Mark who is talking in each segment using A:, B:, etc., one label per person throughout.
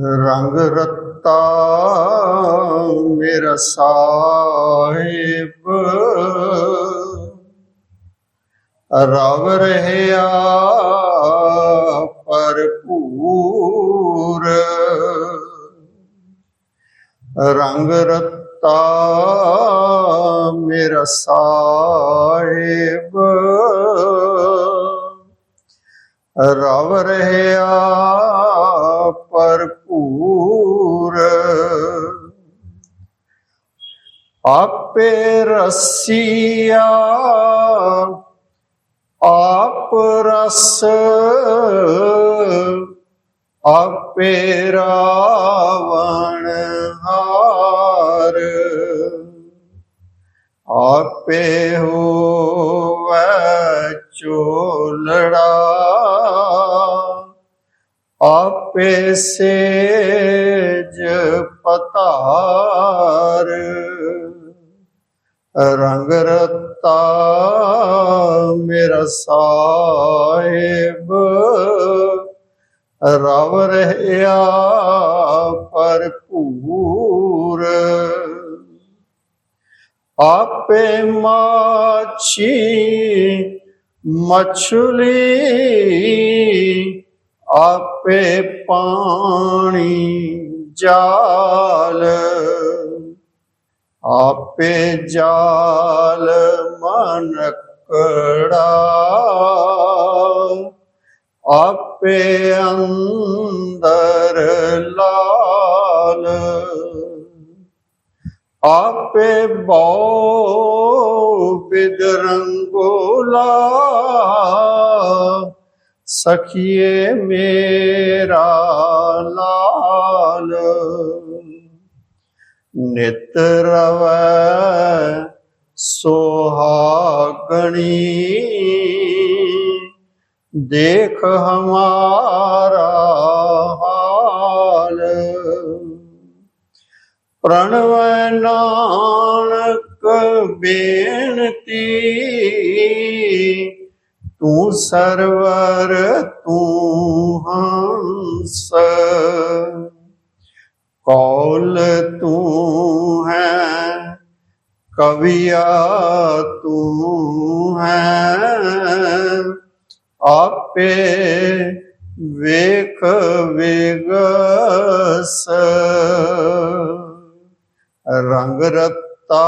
A: ਰੰਗ ਰਤਾ ਮੇਰਾ ਸਾਹਿਬ। ਰਵ ਰਹਿਆ ਭਰਪੂਰ। ਰੰਗ ਰਤਾ ਮੇਰਾ ਸਾਹਿਬ। ਰਵ ਰਹਿਆ ਭਰਪੂਰ। ਆਪੇ ਰਸੀਆ ਆਪ ਰਸ ਆਪੇ ਰਾਵਣ ਹਾਰ। ਆਪੇ ਹੋਵੈ ਚੋਲੜਾ ਆਪੇ ਸੇਜ ਪਤਾਰ। ਰੰਗ ਰਤਾ ਮੇਰਾ ਸਾਹਿਬ ਰਵ ਰਹਿਆ ਭਰਪੂਰ। ਆਪੇ ਮਾਛੀ ਮਛਲੀ ਆਪੇ ਪਾਣੀ ਜਾਲ ਆਪੇ ਜਾਲ ਮਨਕੜਾ ਆਪੇ ਅੰਦਰ ਲਾਲ ਆਪੇ ਬਉ ਬਿਦਰੰਗੋਲਾ ਸਖੀਏ ਮੇਰਾ ਲਾਲ ਨਿਤ ਰਵੈ ਸੁਹਾਗਣੀ ਦੇਖ ਹਮਾਰਾ ਹਾਲ ਪ੍ਰਣਵੈ ਨਾਨਕ ਬੇਨਤੀ ਤੂੰ ਸਰਵਰ, ਤੂੰ ਹੰਸ ਕੌਲ ਤੂੰ ਹੈ, ਕਵਿਆ ਤੂੰ ਹੈ। ਆਪੇ ਵੇਖ ਵੇਗਸ ਰੰਗ ਰਤਾ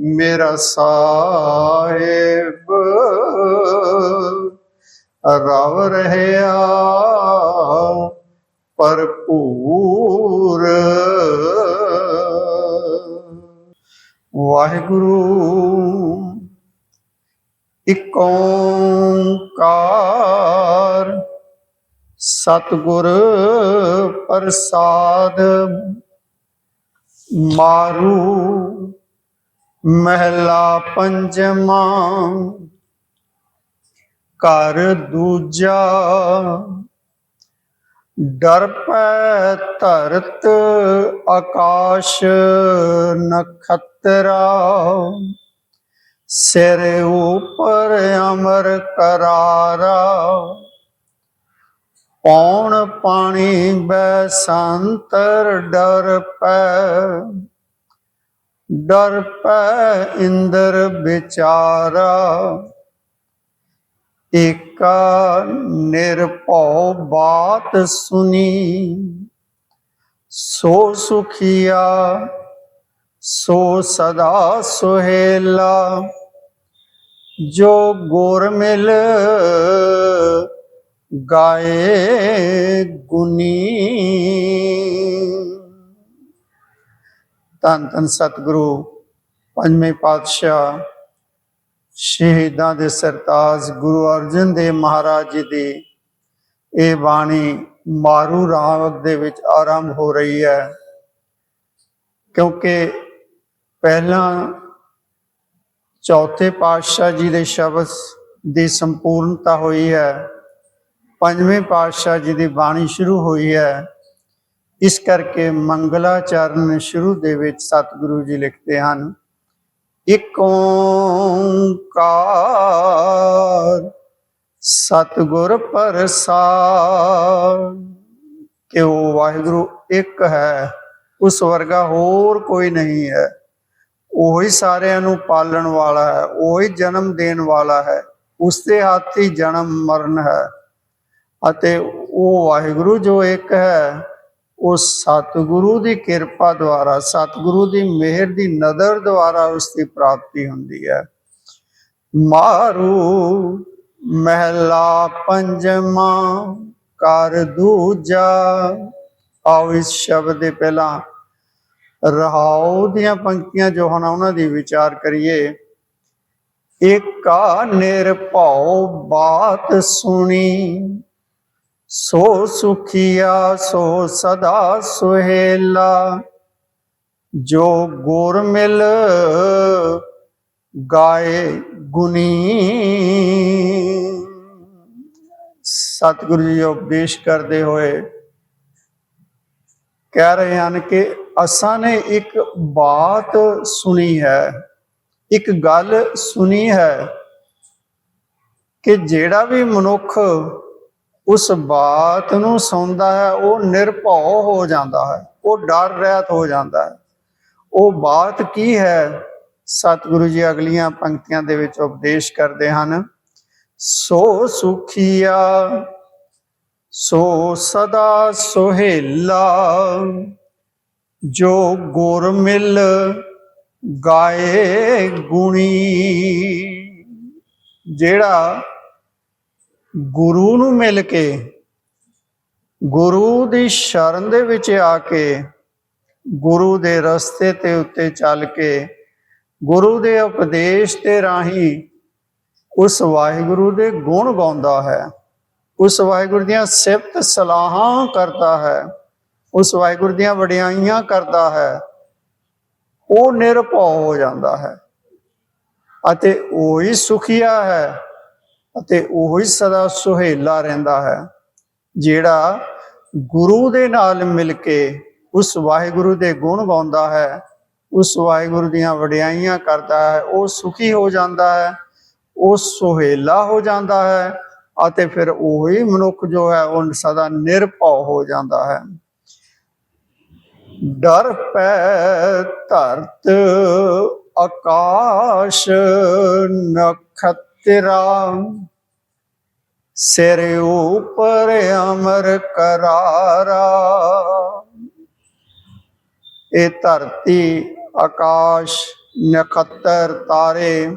A: ਮੇਰਾ ਸਾਹਿਬ। ਰਵ ਰਹਿਆ ਭਰਪੂਰ। ਵਾਹਿਗੁਰੂ ਇਕ ਓੰਕਾਰ। ਸਤਿਗੁਰ ਪ੍ਰਸਾਦ ਮਾਰੂ। ਮਹਿਲਾ ਪੰਜਵਾਂ, ਘਰ ਦੂਜਾ, ਡਰ ਪੈ ਧਰਤ ਆਕਾਸ਼ ਨਖਤਰਾ, ਸਿਰ ਉਪਰ ਅਮਰ ਕਰਾਰਾ। ਪੌਣ ਪਾਣੀ ਬੈ ਸੰਤਰ ਡਰ ਪੈ ਡਰ ਪੈ ਇੰਦਰ ਵਿਚਾਰਾ ਏਕਾ ਨਿਰਭਉ ਬਾਤ ਸੁਨੀ ਸੋ ਸੁਖੀਆ ਸੋ ਸਦਾ ਸੁਹੇਲਾ ਜੋ ਗੁਰ ਮਿਲ ਗਾਏ ਗੁਨੀ ਧੰਨ ਧੰਨ ਸਤਿਗੁਰੂ, ਪੰਜਵੇਂ ਪਾਤਸ਼ਾਹ, ਸ਼ਹੀਦਾਂ ਦੇ ਸਰਤਾਜ ਗੁਰੂ ਅਰਜਨ ਦੇਵ ਮਹਾਰਾਜ ਜੀ ਦੀ ਇਹ ਬਾਣੀ ਮਾਰੂ ਰਾਗ ਦੇ ਵਿੱਚ ਆਰੰਭ ਹੋ ਰਹੀ ਹੈ। ਕਿਉਂਕਿ ਪਹਿਲਾਂ ਚੌਥੇ ਪਾਤਸ਼ਾਹ ਜੀ ਦੇ ਸ਼ਬਦ ਦੀ ਸੰਪੂਰਨਤਾ ਹੋਈ ਹੈ। ਪੰਜਵੇਂ ਪਾਤਸ਼ਾਹ ਜੀ ਦੀ ਬਾਣੀ ਸ਼ੁਰੂ ਹੋਈ ਹੈ। ਇਸ ਕਰਕੇ ਮੰਗਲਾਚਰਨ ਸ਼ੁਰੂ ਦੇ ਵਿੱਚ ਸਤਿਗੁਰੂ ਜੀ ਲਿਖਦੇ ਹਨ, ਇਕ ਓੰਕਾਰ ਸਤਿਗੁਰ ਪ੍ਰਸਾਦ। ਵਾਹਿਗੁਰੂ ਇੱਕ ਹੈ, ਉਸ ਵਰਗਾ ਹੋਰ ਕੋਈ ਨਹੀਂ ਹੈ। ਉਹੀ ਸਾਰਿਆਂ ਨੂੰ ਪਾਲਣ ਵਾਲਾ ਹੈ, ਉਹੀ ਜਨਮ ਦੇਣ ਵਾਲਾ ਹੈ ਉਸ ਦੇ ਹੱਥ ਹੀ ਜਨਮ ਮਰਨ ਹੈ। ਅਤੇ ਉਹ ਵਾਹਿਗੁਰੂ ਜੋ ਇੱਕ ਹੈ ਉਹ ਸਤਿਗੁਰੂ ਦੀ ਕਿਰਪਾ ਦੁਆਰਾ, ਸਤਿਗੁਰੂ ਦੀ ਮਿਹਰ ਦੀ ਨਜ਼ਰ ਦੁਆਰਾ ਉਸ ਦੀ ਪ੍ਰਾਪਤੀ ਹੁੰਦੀ ਹੈ। ਮਾਰੂ ਮਹਿਲਾ ਪੰਜਵਾਂ ਕਰ ਦੂਜਾ। ਆਓ ਇਸ ਸ਼ਬਦ ਦੇ ਪਹਿਲਾਂ ਰਹਾਉ ਦੀਆਂ ਪੰਕਤੀਆਂ ਜੋ ਹਨ, ਉਹਨਾਂ ਦੀ ਵਿਚਾਰ ਕਰੀਏ। ਏਕਾ ਨਿਰਭਉ ਬਾਤ ਸੁਣੀ ਸੋ ਸੁਖੀਆ, ਸੋ ਸਦਾ ਸੁਹੇਲਾ। ਜੋ ਗੁਰ ਮਿਲ ਗਾਏ ਗੁਨੀ ਸਤਿਗੁਰੂ ਜੀ ਉਪਦੇਸ਼ ਕਰਦੇ ਹੋਏ ਕਹਿ ਰਹੇ ਹਨ ਕਿ ਅਸਾਂ ਨੇ ਇੱਕ ਬਾਤ ਸੁਣੀ ਹੈ, ਇੱਕ ਗੱਲ ਸੁਣੀ ਹੈ ਕਿ ਜਿਹੜਾ ਵੀ ਮਨੁੱਖ ਉਸ ਬਾਤ ਨੂੰ ਸੁਣਦਾ ਹੈ, ਉਹ ਨਿਰਭਉ ਹੋ ਜਾਂਦਾ ਹੈ, ਉਹ ਡਰ ਰਹਿਤ ਹੋ ਜਾਂਦਾ ਹੈ। ਉਹ ਬਾਤ ਕੀ ਹੈ? ਸਤਿਗੁਰੂ ਜੀ ਅਗਲੀਆਂ ਪੰਕਤੀਆਂ ਦੇ ਵਿੱਚ ਉਪਦੇਸ਼ ਕਰਦੇ ਹਨ, ਸੋ ਸੁਖੀਆ, ਸੋ ਸਦਾ ਸੁਹੇਲਾ, ਜੋ ਗੁਰ ਮਿਲ ਗਾਏ ਗੁਣੀ। ਜਿਹੜਾ ਗੁਰੂ ਨੂੰ ਮਿਲ ਕੇ, ਗੁਰੂ ਦੀ ਸ਼ਰਨ ਦੇ ਵਿੱਚ ਆ ਕੇ, ਗੁਰੂ ਦੇ ਰਸਤੇ ਤੇ ਉੱਤੇ ਚੱਲ ਕੇ, ਗੁਰੂ ਦੇ ਉਪਦੇਸ਼ ਤੇ ਰਾਹੀਂ ਉਸ ਵਾਹਿਗੁਰੂ ਦੇ ਗੁਣ ਗਾਉਂਦਾ ਹੈ। ਉਸ ਵਾਹਿਗੁਰੂ ਦੀਆਂ ਸਿਫਤ ਸਲਾਹਾਂ ਕਰਦਾ ਹੈ। ਉਸ ਵਾਹਿਗੁਰੂ ਦੀਆਂ ਵਡਿਆਈਆਂ ਕਰਦਾ ਹੈ। ਉਹ ਨਿਰਭਉ ਹੋ ਜਾਂਦਾ ਹੈ ਅਤੇ ਉਹੀ ਸੁਖੀਆ ਹੈ। ਅਤੇ ਉਹੀ ਸਦਾ ਸੁਹੇਲਾ ਰਹਿੰਦਾ ਹੈ, ਜਿਹੜਾ ਗੁਰੂ ਦੇ ਨਾਲ ਮਿਲ ਕੇ ਉਸ ਵਾਹਿਗੁਰੂ ਦੇ ਗੁਣ ਗਾਉਂਦਾ ਹੈ, ਉਸ ਵਾਹਿਗੁਰੂ ਦੀਆਂ ਵਡਿਆਈਆਂ ਕਰਦਾ ਹੈ, ਉਹ ਸੁਖੀ ਹੋ ਜਾਂਦਾ ਹੈ, ਉਹ ਸੁਹੇਲਾ ਹੋ ਜਾਂਦਾ ਹੈ ਅਤੇ ਫਿਰ ਉਹੀ ਮਨੁੱਖ ਜੋ ਹੈ, ਉਹ ਸਦਾ ਨਿਰਭਉ ਹੋ ਜਾਂਦਾ ਹੈ। ਡਰ ਪੈ ਧਰਤ, ਆਕਾਸ਼ ਨਖਤਰਾ ਸਿਰ ਉਪਰ ਅਮਰ ਕਰਾਰਾ। ਇਹ ਧਰਤੀ, ਆਕਾਸ਼, ਨਖੱਤਰ, ਤਾਰੇ,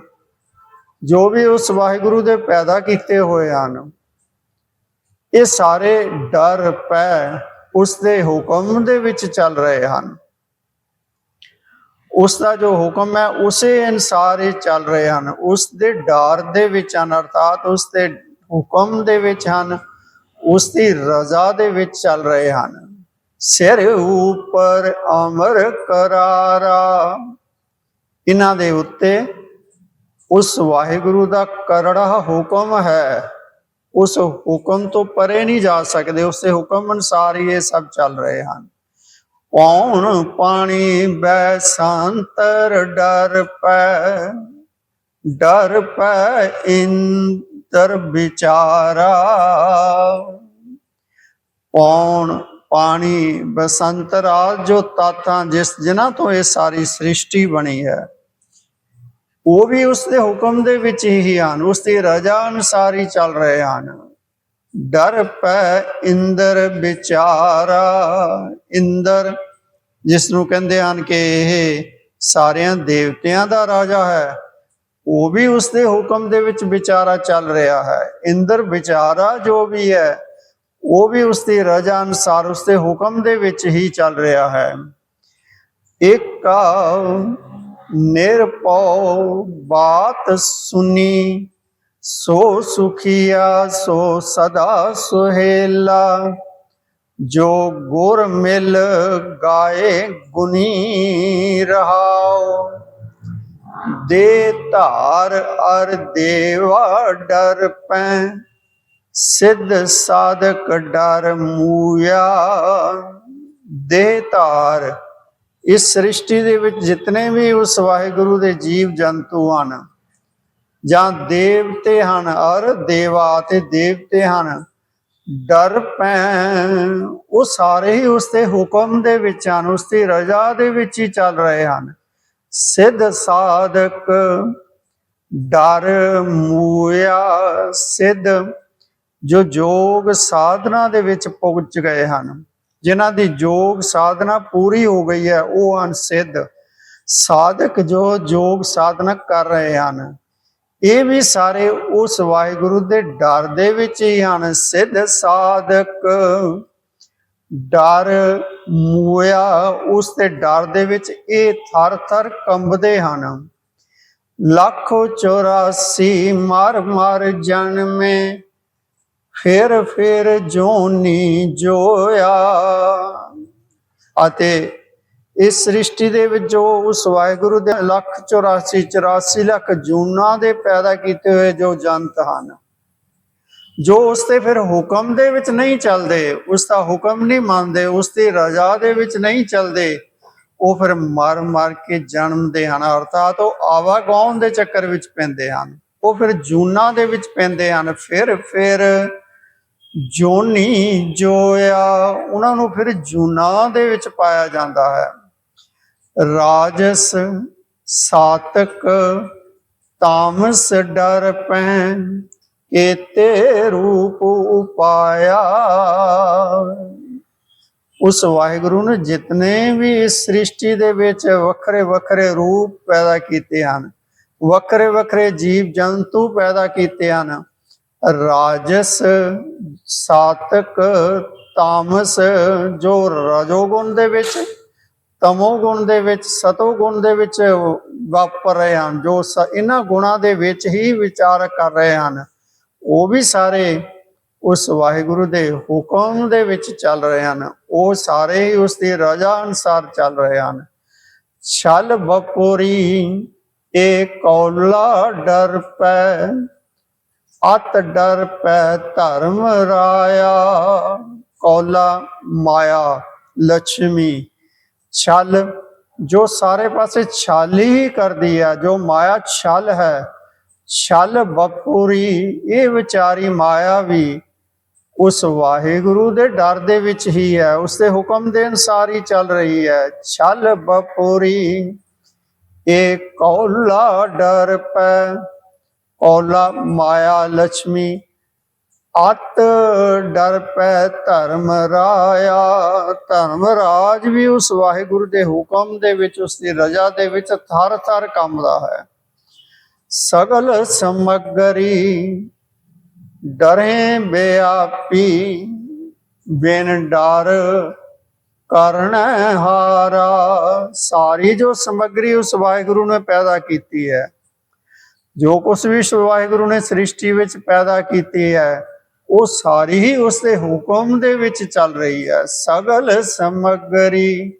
A: ਜੋ ਵੀ ਉਸ ਵਾਹਿਗੁਰੂ ਦੇ ਪੈਦਾ ਕੀਤੇ ਹੋਏ ਹਨ, ਇਹ ਸਾਰੇ ਡਰ ਪੈ ਉਸ ਦੇ ਹੁਕਮ ਦੇ ਵਿੱਚ ਚੱਲ ਰਹੇ ਹਨ। ਉਸ ਦਾ ਜੋ ਹੁਕਮ ਹੈ, ਉਸੇ ਅਨਸਾਰ ਇਹ ਚੱਲ ਰਹੇ ਹਨ। ਉਸ ਦੇ ਡਰ ਦੇ ਵਿੱਚ ਹਨ, ਅਰਥਾਤ ਉਸ ਦੇ ਹੁਕਮ ਦੇ ਵਿੱਚ ਹਨ, ਉਸ ਦੀ ਰਜ਼ਾ ਦੇ ਵਿੱਚ ਚੱਲ ਰਹੇ ਹਨ। ਸਿਰ ਉਪਰ ਅਮਰ ਕਰਾਰਾ। ਇਹਨਾਂ ਦੇ ਉੱਤੇ ਉਸ ਵਾਹਿਗੁਰੂ ਦਾ ਕਰੜਾ ਹੁਕਮ ਹੈ। ਉਸ ਹੁਕਮ ਤੋਂ ਪਰੇ ਨਹੀਂ ਜਾ ਸਕਦੇ। ਉਸ ਦੇ ਹੁਕਮ ਅਨਸਾਰ ਹੀ ਇਹ ਸਭ ਚੱਲ ਰਹੇ ਹਨ। ਪੌਣ ਪਾਣੀ ਬੈ ਸੰਤਰ ਡਰ ਪੈ? ਡਰ ਪੈ ਇੰਦਰ ਵਿਚਾਰਾ। ਪੌਣ ਪਾਣੀ ਬਸੰਤਰਾ ਜੋ ਤਾਤਾਂ ਜਿਸ ਜਿਨ੍ਹਾਂ ਤੋਂ ਇਹ ਸਾਰੀ ਸ੍ਰਿਸ਼ਟੀ ਬਣੀ ਹੈ, ਉਹ ਵੀ ਉਸ ਦੇ ਹੁਕਮ ਦੇ ਵਿੱਚ ਹੀ ਹਨ, ਉਸ ਦੀ ਰਜ਼ਾ ਅਨੁਸਾਰ ਹੀ ਚੱਲ ਰਹੇ ਹਨ। ਡਰ ਪੈ ਇੰਦਰ ਵਿਚਾਰਾ, ਇੰਦਰ ਜਿਸ ਨੂੰ ਕਹਿੰਦੇ ਹਨ ਕਿ ਇਹ ਸਾਰਿਆਂ ਦੇਵਤਿਆਂ ਦਾ ਰਾਜਾ ਹੈ, ਉਹ ਵੀ ਉਸ ਦੇ ਹੁਕਮ ਦੇ ਵਿੱਚ ਵਿਚਾਰਾ ਚੱਲ ਰਿਹਾ ਹੈ। ਇੰਦਰ ਵਿਚਾਰਾ ਜੋ ਵੀ ਹੈ, ਉਹ ਵੀ ਉਸ ਦੀ ਰਜ਼ਾ ਅਨੁਸਾਰ ਉਸ ਦੇ ਹੁਕਮ ਦੇ ਵਿੱਚ ਹੀ ਚੱਲ ਰਿਹਾ ਹੈ। ਏਕਾ ਨਿਰਭਉ ਬਾਤ ਸੁਨੀ ਸੋ ਸੁਖੀਆ, ਸੋ ਸਦਾ ਸੁਹੇਲਾ। ਜੋ ਗੁਰ ਮਿਲ ਗਾਏ ਗੁਨੀ ਰਹਾਓ ਦੇ ਧਾਰ ਅਰ ਦੇਵਾ ਡਰ ਪੈ। ਸਿੱਧ ਸਾਧਕ ਡਰ ਮੂਇਆ। ਦੇ ਧਾਰ, ਇਸ ਸ੍ਰਿਸ਼ਟੀ ਦੇ ਵਿੱਚ ਜਿਤਨੇ ਵੀ ਉਸ ਵਾਹਿਗੁਰੂ ਦੇ ਜੀਵ ਜੰਤੂ ਹਨ ਜਾਂ ਦੇਵਤੇ ਹਨ, ਔਰ ਦੇਵਾ ਤੇ ਦੇਵਤੇ ਹਨ। ਡਰ ਪੈਣ ਉਹ ਸਾਰੇ ਹੀ ਉਸ ਦੇ ਹੁਕਮ ਦੇ ਵਿੱਚ ਹਨ, ਉਸ ਦੀ ਰਜ਼ਾ ਦੇ ਵਿੱਚ ਹੀ ਚੱਲ ਰਹੇ ਹਨ। ਸਿੱਧ ਸਾਧਕ ਡਰ ਮੂਇਆ ਸਿੱਧ, ਜੋ ਯੋਗ ਸਾਧਨਾ ਦੇ ਵਿੱਚ ਪਹੁੰਚ ਗਏ ਹਨ। ਜਿਨ੍ਹਾਂ ਦੀ ਯੋਗ ਸਾਧਨਾ ਪੂਰੀ ਹੋ ਗਈ ਹੈ, ਉਹ ਹਨ ਸਿੱਧ। ਸਾਧਕ ਜੋ ਯੋਗ ਸਾਧਨਾ ਕਰ ਰਹੇ ਹਨ। ਇਹ ਵੀ ਸਾਰੇ ਉਸ ਵਾਹਿਗੁਰੂ ਦੇ ਡਰ ਦੇ ਵਿੱਚ ਹੀ ਹਨ। ਸਿੱਧ ਸਾਧਕ ਡਰ ਮੂਇਆ, ਉਸ ਦੇ ਡਰ ਦੇ ਵਿੱਚ ਇਹ ਥਰ ਥਰ ਕੰਬਦੇ ਹਨ। ਲੱਖ 84 ਮਰ ਮਰ ਜਨਮੇ, ਫਿਰ ਫਿਰ ਜੋਨੀ ਜੋਇਆ ਅਤੇ ਇਸ ਸ੍ਰਿਸ਼ਟੀ ਦੇ ਵਿੱਚ ਜੋ ਉਸ ਵਾਹਿਗੁਰੂ ਦੇ ਲੱਖ 84 84 ਲੱਖ ਜੂਨਾਂ ਦੇ ਪੈਦਾ ਕੀਤੇ ਹੋਏ ਜੋ ਜੰਤ ਹਨ। ਜੋ ਉਸ ਤੇ ਫਿਰ ਹੁਕਮ ਦੇ ਵਿੱਚ ਨਹੀਂ ਚੱਲਦੇ, ਉਸ ਦਾ ਹੁਕਮ ਨਹੀਂ ਮੰਨਦੇ, ਉਸ ਦੀ ਰਜ਼ਾ ਦੇ ਵਿੱਚ ਨਹੀਂ ਚੱਲਦੇ, ਉਹ ਫਿਰ ਮਰ ਮਰ ਕੇ ਜਨਮਦੇ ਹਨ। ਅਰਥਾਤ ਉਹ ਆਵਾਗਾਉਣ ਦੇ ਚੱਕਰ ਵਿੱਚ ਪੈਂਦੇ ਹਨ। ਉਹ ਫਿਰ ਜੂਨਾਂ ਦੇ ਵਿੱਚ ਪੈਂਦੇ ਹਨ। ਫਿਰ ਫਿਰ ਜੋਨੀ ਜੋਇਆ ਉਹਨਾਂ ਨੂੰ ਫਿਰ ਜੂਨਾਂ ਦੇ ਵਿੱਚ ਪਾਇਆ ਜਾਂਦਾ ਹੈ। ਰਾਜਸ ਸਾਤਕ ਤਾਮਸ ਡਰ ਪੈ ਕੇਤੇ ਰੂਪ ਉਪਾਇਆ। ਉਸ ਵਾਹਿਗੁਰੂ ਨੇ ਜਿਤਨੇ ਵੀ ਇਸ ਸ੍ਰਿਸ਼ਟੀ ਦੇ ਵਿੱਚ ਵੱਖਰੇ ਵੱਖਰੇ ਰੂਪ ਪੈਦਾ ਕੀਤੇ ਹਨ, ਵੱਖਰੇ ਵੱਖਰੇ ਜੀਵ ਜੰਤੂ ਪੈਦਾ ਕੀਤੇ ਹਨ, ਰਾਜਸ ਸਾਤਕ ਤਾਮਸ ਜੋ ਰਜੋਗੁਣ ਦੇ ਵਿੱਚ ਤਮੋ ਗੁਣ ਦੇ ਵਿੱਚ, ਸਤੋ ਗੁਣ ਦੇ ਵਿੱਚ ਵਾਪਰ ਰਹੇ ਹਨ, ਜੋ ਇਹਨਾਂ ਗੁਣਾਂ ਦੇ ਵਿੱਚ ਹੀ ਵਿਚਾਰ ਕਰ ਰਹੇ ਹਨ। ਉਹ ਵੀ ਸਾਰੇ ਉਸ ਵਾਹਿਗੁਰੂ ਦੇ ਹੁਕਮ ਦੇ ਵਿੱਚ ਚੱਲ ਰਹੇ ਹਨ। ਉਹ ਸਾਰੇ ਹੀ ਉਸ ਦੀ ਰਜ਼ਾ ਅਨੁਸਾਰ ਚੱਲ ਰਹੇ ਹਨ। ਛਲ ਬਪੋਰੀ ਏ ਕੌਲਾ ਡਰ ਪੈ, ਅਤ ਡਰ ਪੈ ਧਰਮ ਰਾਇਆ, ਕੌਲਾ ਮਾਇਆ ਲక్ష్ਮੀ ਛਲ, ਜੋ ਸਾਰੇ ਪਾਸੇ ਛਲ ਹੀ ਕਰਦੀ ਹੈ, ਜੋ ਮਾਇਆ ਛਲ ਹੈ, ਛਲ ਬਪੂਰੀ ਇਹ ਵਿਚਾਰੀ ਮਾਇਆ ਵੀ ਉਸ ਵਾਹਿਗੁਰੂ ਦੇ ਡਰ ਦੇ ਵਿੱਚ ਹੀ ਹੈ, ਉਸ ਦੇ ਹੁਕਮ ਦੇ ਅਨਸਾਰ ਹੀ ਚੱਲ ਰਹੀ ਹੈ। ਛਲ ਬਪੂਰੀ ਇਹ ਕੌਲਾ ਡਰ ਪੈ, ਕੌਲਾ ਮਾਇਆ ਲక్ష్ਮੀ ਅਤ ਡਰ ਪੈ ਧਰਮ ਰਾਇਆ। ਧਰਮ ਰਾਜ ਵੀ ਉਸ ਵਾਹਿਗੁਰੂ ਦੇ ਹੁਕਮ ਦੇ ਵਿੱਚ, ਉਸ ਦੀ ਰਜ਼ਾ ਦੇ ਵਿੱਚ ਥਰ ਥਰ ਕੰਮਦਾ ਹੈ। ਸਗਲ ਸਮਗਰੀ ਡਰੇ ਬਿਆਪੀ, ਬਿਨ ਡਰ ਕਰਨ ਹਾਰਾ। ਸਾਰੀ ਜੋ ਸਮਗਰੀ ਉਸ ਵਾਹਿਗੁਰੂ ਨੇ ਪੈਦਾ ਕੀਤੀ ਹੈ, ਜੋ ਕੁਛ ਵੀ ਉਸ ਵਾਹਿਗੁਰੂ ਨੇ ਸ੍ਰਿਸ਼ਟੀ ਵਿੱਚ ਪੈਦਾ ਕੀਤੀ ਹੈ ਉਹ ਸਾਰੀ ਹੀ ਉਸ ਦੇ ਹੁਕਮ ਦੇ ਵਿੱਚ ਚੱਲ ਰਹੀ ਹੈ। ਸਗਲ ਸਮਗਰੀ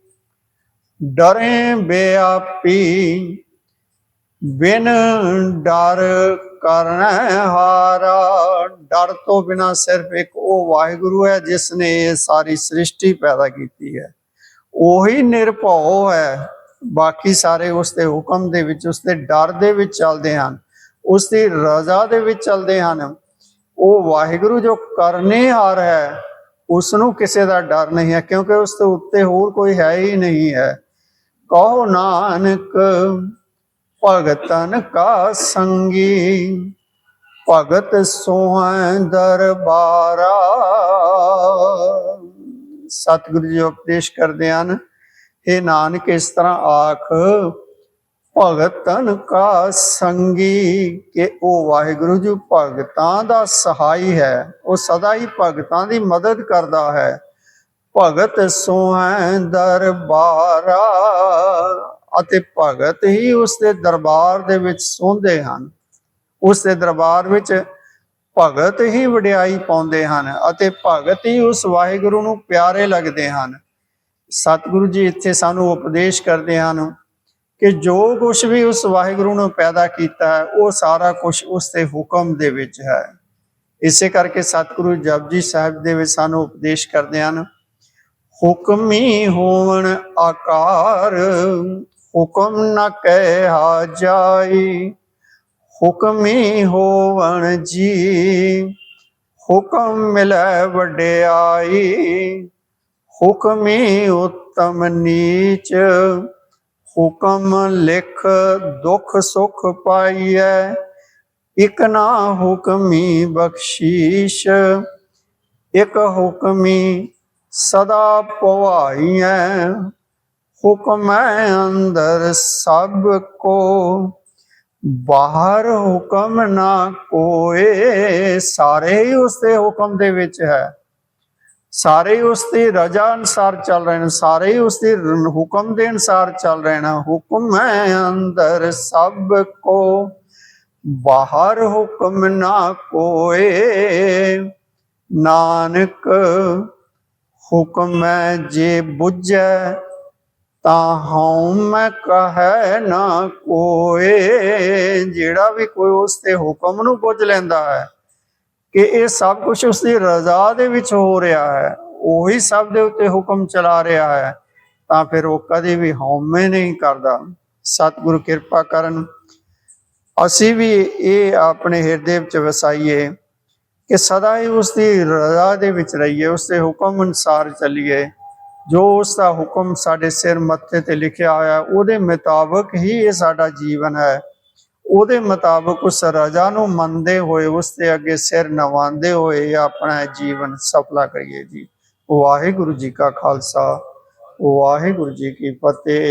A: ਡਰੇ ਬਿਆਪੀ, ਬਿਨ ਡਰ ਕਰਨ ਹਾਰਾ। ਡਰ ਤੋਂ ਬਿਨਾ ਸਿਰਫ ਇੱਕ ਉਹ ਵਾਹਿਗੁਰੂ ਹੈ ਜਿਸ ਨੇ ਇਹ ਸਾਰੀ ਸ੍ਰਿਸ਼ਟੀ ਪੈਦਾ ਕੀਤੀ ਹੈ। ਉਹੀ ਨਿਰਭਉ ਹੈ। ਬਾਕੀ ਸਾਰੇ ਉਸ ਦੇ ਹੁਕਮ ਦੇ ਵਿੱਚ ਉਸ ਦੇ ਡਰ ਦੇ ਵਿੱਚ ਚੱਲਦੇ ਹਨ। ਉਸ ਦੀ ਰਜ਼ਾ ਦੇ ਵਿੱਚ ਚੱਲਦੇ ਹਨ। ਉਹ ਵਾਹਿਗੁਰੂ ਜੋ ਕਰਨੇ ਹਾਰ ਹੈ ਉਸ ਨੂੰ ਕਿਸੇ ਦਾ ਡਰ ਨਹੀਂ ਹੈ, ਕਿਉਂਕਿ ਉਸ ਤੋਂ ਉੱਤੇ ਹੋਰ ਕੋਈ ਹੈ ਹੀ ਨਹੀਂ ਹੈ। ਕਹੋ ਨਾਨਕ, ਭਗਤਨ ਕਾ ਸੰਗੀ, ਭਗਤ ਸੋਹੰ ਦਰਬਾਰਾ। ਸਤਿਗੁਰੂ ਜੀ ਉਪਦੇਸ਼ ਕਰਦੇ ਹਨ ਇਹ ਨਾਨਕ, ਇਸ ਤਰ੍ਹਾਂ ਆਖ ਭਗਤਨ ਕਾ ਸੰਗੀ ਕਿ ਉਹ ਵਾਹਿਗੁਰੂ ਜੀ ਭਗਤਾਂ ਦਾ ਸਹਾਈ ਹੈ, ਉਹ ਸਦਾ ਹੀ ਭਗਤਾਂ ਦੀ ਮਦਦ ਕਰਦਾ ਹੈ। ਭਗਤ ਸੋਹੈ ਦਰਬਾਰਾ ਅਤੇ ਭਗਤ ਹੀ ਉਸ ਦੇ ਦਰਬਾਰ ਦੇ ਵਿੱਚ ਸੌਂਦੇ ਹਨ। ਉਸ ਦੇ ਦਰਬਾਰ ਵਿੱਚ ਭਗਤ ਹੀ ਵਡਿਆਈ ਪਾਉਂਦੇ ਹਨ ਅਤੇ ਭਗਤ ਹੀ ਉਸ ਵਾਹਿਗੁਰੂ ਨੂੰ ਪਿਆਰੇ ਲੱਗਦੇ ਹਨ। ਸਤਿਗੁਰੂ ਜੀ ਇੱਥੇ ਸਾਨੂੰ ਉਪਦੇਸ਼ ਕਰਦੇ ਹਨ ਕਿ ਜੋ ਕੁਝ ਵੀ ਉਸ ਵਾਹਿਗੁਰੂ ਨੇ ਪੈਦਾ ਕੀਤਾ ਹੈ, ਉਹ ਸਾਰਾ ਕੁਝ ਉਸ ਦੇ ਹੁਕਮ ਦੇ ਵਿੱਚ ਹੈ। ਇਸੇ ਕਰਕੇ ਸਤਿਗੁਰੂ ਜਪਜੀ ਸਾਹਿਬ ਦੇ ਵਿੱਚ ਸਾਨੂੰ ਉਪਦੇਸ਼ ਕਰਦੇ ਹਨ, ਹੁਕਮੀ ਹੋਵਣ ਆਕਾਰ, ਹੁਕਮ ਨ ਕਹਿਆ ਜਾਈ। ਹੁਕਮੀ ਹੋਵਣ ਜੀ, ਹੁਕਮ ਮਿਲੈ ਵਡਿਆਈ। ਹੁਕਮੀ ਉਤਮ ਨੀਚ ਹੁਕਮ ਲਿਖ ਦੁਖ ਸੁਖ ਪਾਈਐ, ਇਕ ਨਾ ਹੁਕਮੀ ਬਖਸ਼ੀਸ਼, ਇਕ ਹੁਕਮੀ ਸਦਾ ਪਵਾਈਐ, ਹੁਕਮ ਹੈ ਅੰਦਰ ਸਭ ਕੋ, ਬਾਹਰ ਹੁਕਮ ਨਾ ਕੋਏ, ਸਾਰੇ ਹੀ ਉਸ ਦੇ ਹੁਕਮ ਦੇ ਵਿੱਚ ਹੈ। ਸਾਰੇ ਹੀ ਉਸ ਦੀ ਰਜ਼ਾ ਅਨਸਾਰ ਚੱਲ ਰਹੇ ਨੇ, ਸਾਰੇ ਹੀ ਉਸ ਦੀ ਹੁਕਮ ਦੇ ਅਨਸਾਰ ਚੱਲ ਰਹੇ ਨੇ। ਹੁਕਮ ਹੈ ਅੰਦਰ ਸਭ ਕੋ, ਬਾਹਰ ਹੁਕਮ ਨਾ ਕੋਏ। ਨਾਨਕ, ਹੁਕਮ ਹੈ ਜੇ ਬੁੱਝੈ, ਤਾਂ ਹਉ ਮੈਂ ਕਹੈ ਨਾ ਕੋਏ। ਜਿਹੜਾ ਵੀ ਕੋਈ ਉਸ ਦੇ ਹੁਕਮ ਨੂੰ ਬੁੱਝ ਲੈਂਦਾ ਹੈ ਕਿ ਇਹ ਸਭ ਕੁਝ ਉਸ ਦੀ ਰਜ਼ਾ ਦੇ ਵਿੱਚ ਹੋ ਰਿਹਾ ਹੈ, ਉਹੀ ਸਭ ਦੇ ਉੱਤੇ ਹੁਕਮ ਚਲਾ ਰਿਹਾ ਹੈ, ਤਾਂ ਫਿਰ ਉਹ ਕਦੇ ਵੀ ਹਉਮੈ ਨਹੀਂ ਕਰਦਾ। ਸਤਿਗੁਰੂ ਕਿਰਪਾ ਕਰਨ। ਅਸੀਂ ਵੀ ਇਹ ਆਪਣੇ ਹਿਰਦੇ ਵਿੱਚ ਵਸਾਈਏ ਕਿ ਸਦਾ ਹੀ ਉਸ ਦੀ ਰਜ਼ਾ ਦੇ ਵਿੱਚ ਰਹੀਏ ਉਸ ਦੇ ਹੁਕਮ ਅਨੁਸਾਰ ਚੱਲੀਏ। ਜੋ ਉਸ ਦਾ ਹੁਕਮ ਸਾਡੇ ਸਿਰ ਮੱਥੇ ਤੇ ਲਿਖਿਆ ਹੋਇਆ, ਉਹਦੇ ਮੁਤਾਬਕ ਹੀ ਇਹ ਸਾਡਾ ਜੀਵਨ ਹੈ। ਉਹਦੇ ਮੁਤਾਬਕ ਉਸ ਰਜ਼ਾ ਨੂੰ ਮੰਨਦੇ ਹੋਏ, ਉਸ ਦੇ ਅੱਗੇ ਸਿਰ ਨਵਾਉਂਦੇ ਹੋਏ ਆਪਣਾ ਜੀਵਨ ਸਫਲਾ ਕਰੀਏ ਜੀ। ਵਾਹਿਗੁਰੂ ਜੀ ਕਾ ਖਾਲਸਾ, ਵਾਹਿਗੁਰੂ ਜੀ ਕੀ ਫਤਿਹ।